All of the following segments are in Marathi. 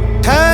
hey.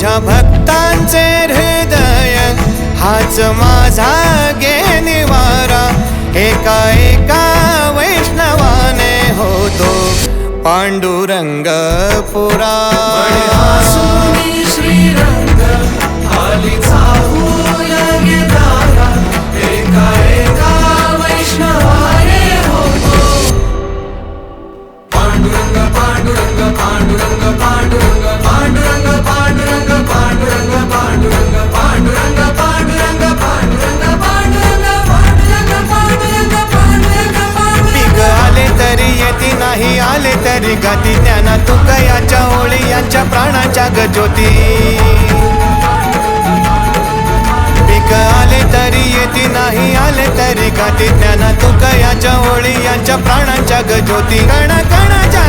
तुझ्या भक्तांचे हृदय हाच माझा घेनिवारा एका एका वैष्णवाने होतो पांडुरंग पुरा. जग ज्योती। पीक आले तरी येती नाही आले तरी खाती ज्ञाना. तुका याच्या ओळी यांच्या प्राणांच्या ग ज्योती कणा कणाच्या